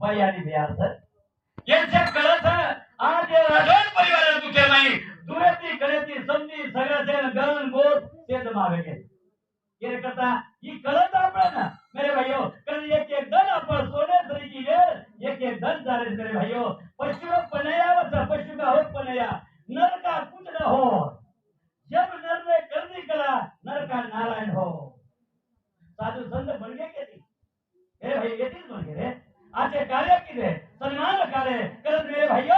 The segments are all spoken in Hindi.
बाई आणि बिहार यांच्या कळत आज या राजवाड परिवाराला दुखे नाही. दुरती गळती संधी सगळ्याचे गरण गोद तेच मागे गेले ये करता? ही कळत आपण. मेरे भाइयों कारण एक एक दन आपण सोने तरी की वेळ एक एक दन झाले मेरे भाइयों पशु पनया वचा पशु का हो पनया. नर का कुछ न हो? जब नर ने करनी कला नर का नारायण हो. साधु संत बन गए के नहीं मेरे भाई ये चीज बन गए रे. आजचे कार्य किती सन्मान कार्य गलत मेरे भाइयों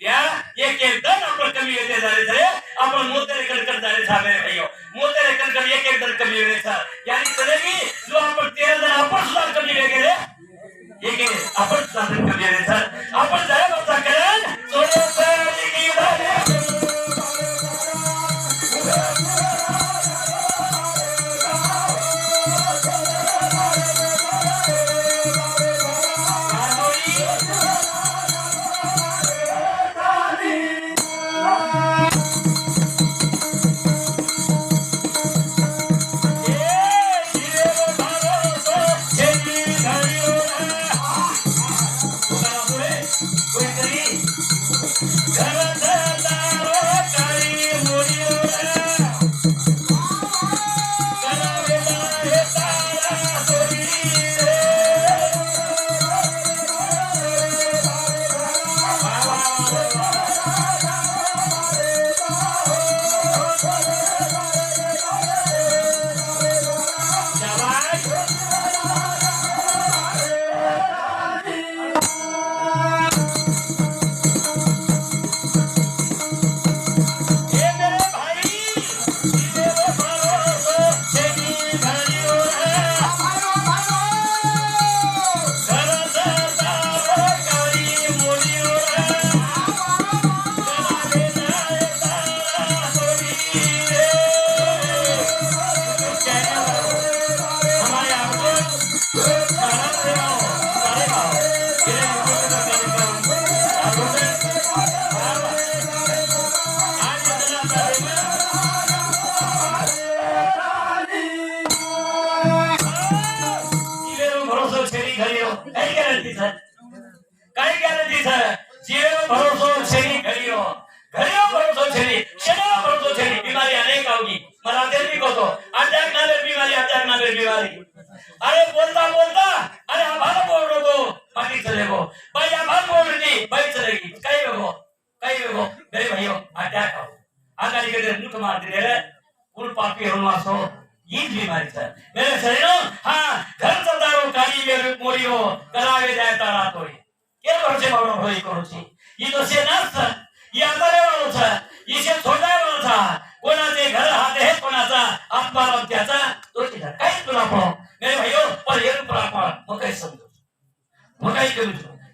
एक दल आपण कमी येते झाले झाले आपण मोतेरे कणकण झाले कणकण एक एक दल कमी येते था यानी चलेगी, जो आपण तेरा दल आपण सुद्धा कमी वेगळे एक एक आपण सुद्धा कमी येते सर ಮುಕ್ತ ಮಾಡಿದ್ರೆ ಕುಲ್ ಪಾಪಿ ಹನುಮಾಸೋ ಈಜ್ ಬಿಮಾರಿ ಸರ್ मेरे शरीरों हाँ घर सदारो काली में रूप मोरियो करावे जाए तारा तोरी केल भरोसे मारो होई करो छी ये तो से नास था ये अंदर वालों था ये से छोटा वालों था कोणाचे घर हाथ है कोणाचा आत्मा त्याचा तोची था काही तुला पडो मेरे भाइयों पर ये प्रापण मग काही समजू मग काही करू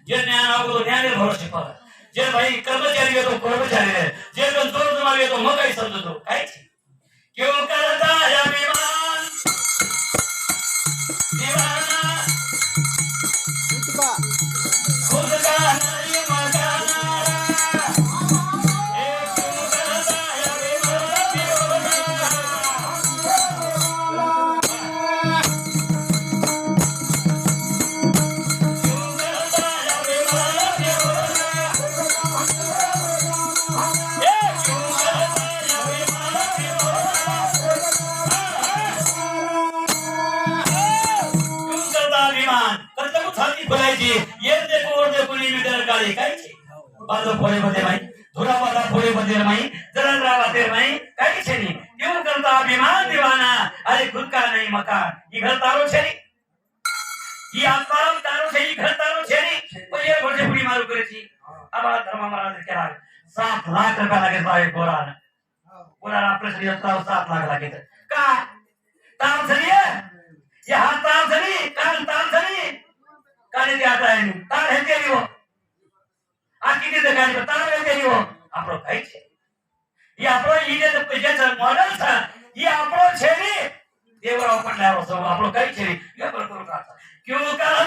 जे ज्ञान आवडो ज्ञाने भरोसे पावर जे भाई कर्मचारी येतो कर्मचारी आहे. जे पण चोर जमाव येतो मग काही समजतो काहीच क्यों करता है अभिमान करता अभिमान दीवाना अरे खुद का नहीं मकान ये घर तारो छेनी ये आत्माराम तारो छे ये घर तारो छेनी पण ये घरचे पुडी मारू करेची आम्हाला धर्म महाराज केला सात लाख रुपया लागेल साहेब बोरान बोरान आपल्या श्री सात लाख लागेल का ताम झाली ये हात ताम झाली कान ताम झाली काने ते आता आहे तार हे केली हो આ કીધી તે ગાડી પર તાર વેચે રહ્યો આપણો ભાઈ છે એ આપણો ઈ જે જે મોડલ છે ఈ అప్రోచ్ చేరి దేవుడు అవపడలేవసం అప్పుడు కై చేరి ఎవరు కొరకు క్యూ కాదు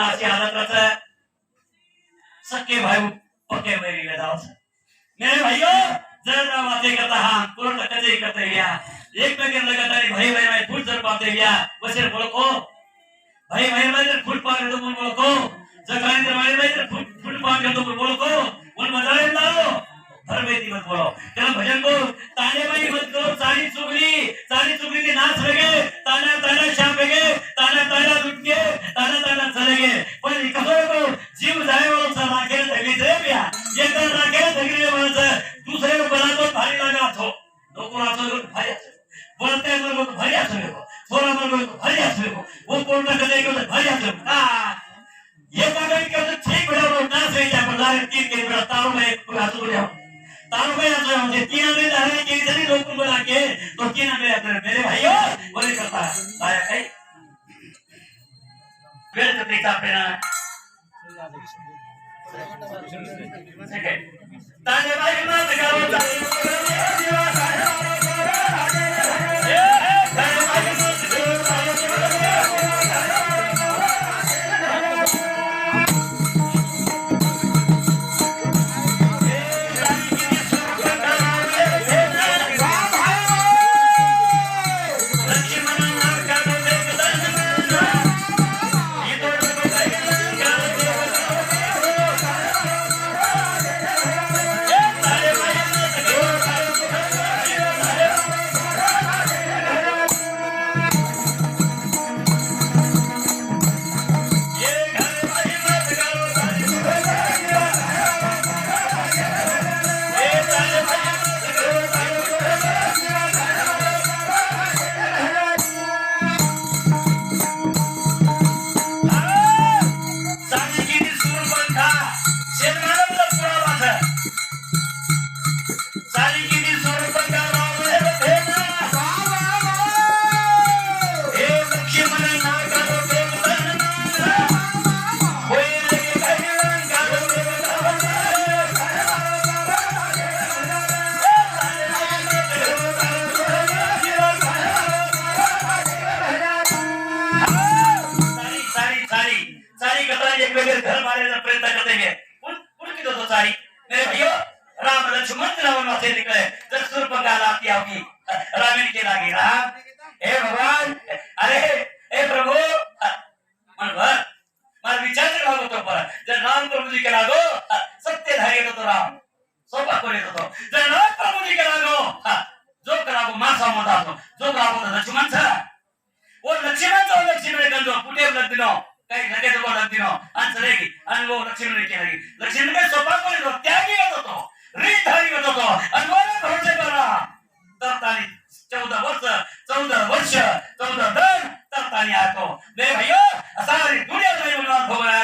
काही काही रहता है। सक्के भाई पक्के मेरी जाओ मेरे भाइयों, जरा बातें करता हाँ कोण कसे करते गया एक पे में लगा था भाई भाई भाई, फुट जर पाते गया वैसे बोलो को। भाई भाई भाई, जर फुट पाते तो बोलो को। जगाने जर भाई भाई, जर फुट फुट पाते तो बोलो को। बोल, मज़ा ले लाओ धर्मेती मत बोलो। त्याला भजन को ताने भाई मत करो, सारी चुगली सारी चुगली के नाच लगे ताना ताना छापेगे, ताना ताना लुटके, ताना ताना चलेगे। पर कसं को, जीव जाए वो सब आखिर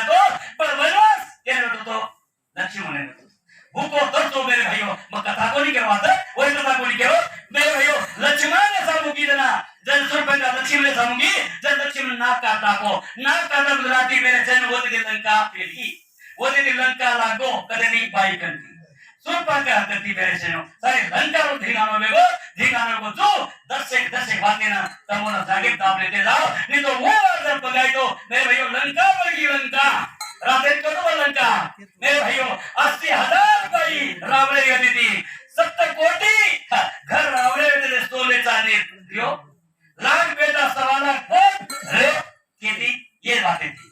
तो तो तो में तो तो लक्ष्मण ने भूको तरतो मेरे भाइयों मग कथा कोणी करवात वही कथा कोणी केलो मेरे भाइयों लक्ष्मण ने सामुगी देना जन सुरपंगा लक्ष्मण ने सामुगी जन लक्ष्मण नाक काटा को नाक काटा गुजराती मेरे चैन होती दी लंका पेली होती दी लंका लागो कदे नहीं पाई कंती सुरपंगा करती मेरे चैनो सारे लंका रो धिगानो मेगो धिगानो को जो दस एक दस एक बातें ना तमोना जागे दाब लेते जाओ नहीं तो वो अगर पगाई तो मेरे भाइयों लंका वर्गी लंका रातेर कदम लंका मेरे भाइयों अस्सी हज़ार बाई रावळे होती ती सत्तर कोटी घर ते सोने चांदी दियो लाख बेटा सवा लाख कोट रे थी ये बातें थी।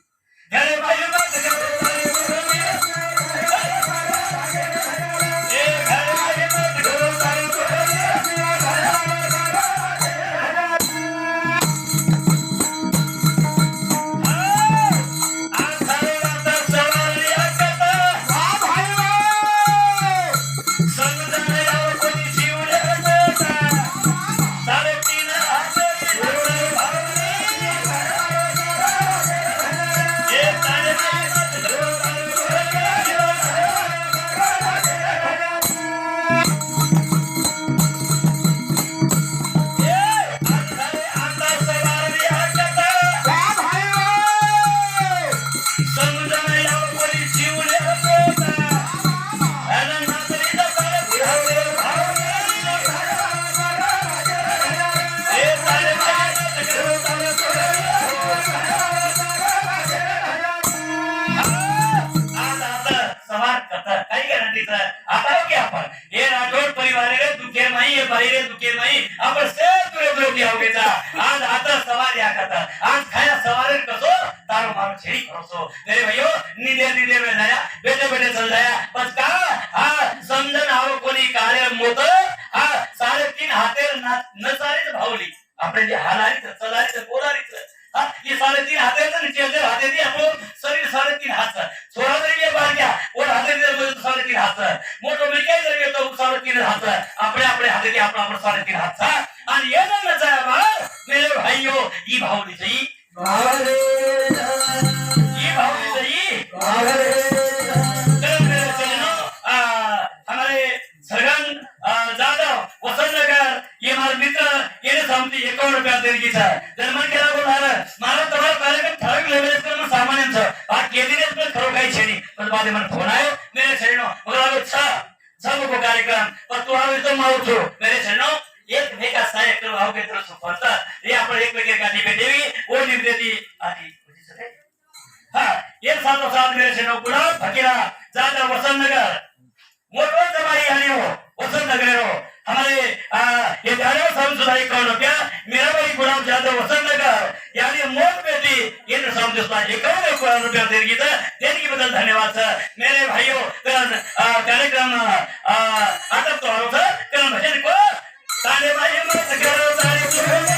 हम ठीक होतो मेरे भाइयों नीले नीले में नया बेटे बेटे चल जाया बस का? हा समझन आओ कोणी कार्य मोत हा सारे तीन हाते न सारे भावली. आपण जे हालारीच चलारीच बोलारीच हा ये सारे तीन हातेच आणि चेहरे हाते दे आपण शरीर सारे तीन हात छोरा तरी ये हाथे और हाते दे सारे तीन हात मोठो मिळकाय जर येतो सारे तीन हात आपले आपले हाते दे आपण आपण सारे तीन हात आणि ये ना नचा मेरे भाइयों ई भावली चाहिए ತಾರೀಕು ಕಾರಣಕ್ಕೆ ಮೀರಾಬಾಯಿ ಗುಲಾಬ್ ಜಾಧವ್ ವಸಂತಗಾರ್ यानी मोट बेटी केंद्र सामने इक्यावन करोड़ रुपया देगी देने के बदल धन्यवाद सर. मेरे भाइयों कार्यक्रम अटक तो भजन को ताने भाई